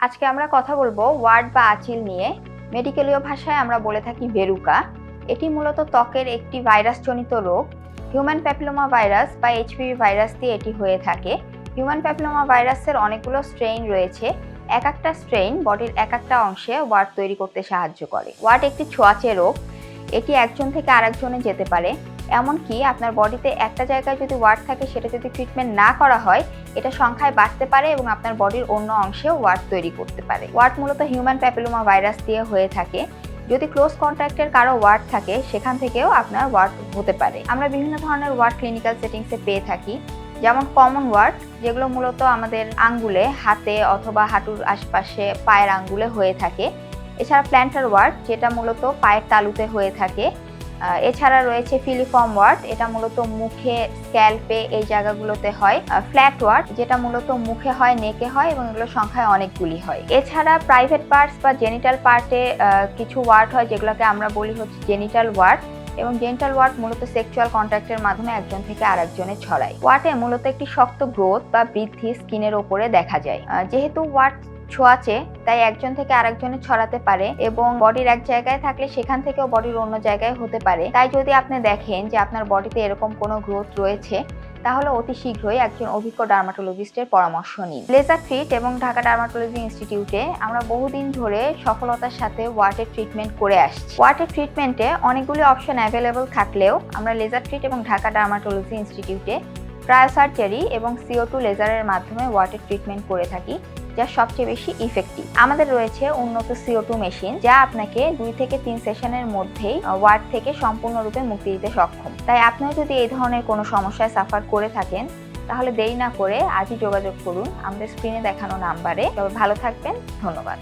আজকে আমরা কথা বলব ওয়ার্ড বা আচিল নিয়ে। মেডিকেলীয় ভাষায় আমরা বলে থাকি ভেরুকা। এটি মূলত ত্বকের একটি ভাইরাসজনিত রোগ। হিউম্যান প্যাপিলোমা ভাইরাস বা এইচপিভি ভাইরাস দিয়ে এটি হয়ে থাকে। হিউম্যান প্যাপিলোমা ভাইরাসের অনেকগুলো স্ট্রেইন রয়েছে। এক একটা স্ট্রেইন বডির এক একটা অংশে ওয়ার্ড তৈরি করতে সাহায্য করে। ওয়ার্ড একটি ছোঁয়াচে রোগ। এটি একজন থেকে আরেকজনে যেতে পারে। এমনকি আপনার বডিতে একটা জায়গায় যদি ওয়ার্ড থাকে, সেটা যদি ট্রিটমেন্ট না করা হয়, এটা সংখ্যায় বাড়তে পারে এবং আপনার বডির অন্য অংশেও ওয়ার্ড তৈরি করতে পারে। ওয়ার্ড মূলত হিউম্যান প্যাপিলোমা ভাইরাস দিয়ে হয়ে থাকে। যদি ক্লোজ কন্ট্যাক্টের কারও ওয়ার্ড থাকে, সেখান থেকেও আপনার ওয়ার্ড হতে পারে। আমরা বিভিন্ন ধরনের ওয়ার্ড ক্লিনিক্যাল সেটিংসে পেয়ে থাকি। যেমন কমন ওয়ার্ড যেগুলো মূলত আমাদের আঙ্গুলে, হাতে অথবা হাঁটুর আশপাশে পায়ের আঙ্গুলে হয়ে থাকে। এছাড়া প্ল্যান্টার ওয়ার্ড যেটা মূলত পায়ের তালুতে হয়ে থাকে। এছাড়া রয়েছে ফিলিফর্ম ওয়ার্ড এটা মূলত মুখে স্ক্যাল্পে এই জায়গাগুলোতে হয়। ফ্ল্যাট ওয়ার্ড যেটা মূলত মুখে হয়, নেকে হয় এবং এগুলো সংখ্যায় অনেকগুলি হয়। এছাড়া প্রাইভেট পার্টস বা জেনিটাল পার্টে কিছু ওয়ার্ড হয়, যেগুলোকে আমরা বলি হচ্ছে জেনিটাল ওয়ার্ড এবং জেনিটাল ওয়ার্ড মূলত সেক্সুয়াল কন্ট্যাক্টের মাধ্যমে একজন থেকে আরেকজনে ছড়ায়। ওয়ার্ডে মূলত একটি শক্ত গ্রোথ বা বৃদ্ধি স্কিনের ওপরে দেখা যায়। যেহেতু ওয়ার্ড ছোঁয়াচে, তাই একজন থেকে আরেকজনে ছড়াতে পারে এবং বডির এক জায়গায় থাকলে সেখান থেকেও বডির অন্য জায়গায় হতে পারে। তাই যদি আপনি দেখেন যে আপনার বডিতে এরকম কোনো গ্রোথ রয়েছে, তাহলে অতি শীঘ্রই একজন অভিজ্ঞ ডার্মাটোলজিস্টের পরামর্শ নিন। লেজার ট্রিট এবং ঢাকা ডার্মাটোলজি ইনস্টিটিউটে আমরা বহুদিন ধরে সফলতার সাথে ওয়াটের ট্রিটমেন্ট করে আসছি। ওয়াটের ট্রিটমেন্টে অনেকগুলি অপশন অ্যাভেলেবল থাকলেও আমরা লেজার ট্রিট এবং ঢাকা ডার্মাটোলজি ইনস্টিটিউটে ক্রায়োসার্জারি এবং সিও টু লেজারের মাধ্যমে ওয়াটের ট্রিটমেন্ট করে থাকি। যা সবচেয়ে বেশি ইফেক্টিভ আমাদের রয়েছে উন্নত সিও টু মেশিন যা আপনাকে দুই থেকে তিন সেশনের মধ্যেই ওয়ার্ড থেকে সম্পূর্ণরূপে মুক্তি দিতে সক্ষম। তাই আপনিও যদি এই ধরনের কোনো সমস্যায় সাফার করে থাকেন, তাহলে দেরি না করে আজই যোগাযোগ করুন। আমাদের স্ক্রিনে দেখানো নাম্বারে তবে ভালো থাকবেন। ধন্যবাদ।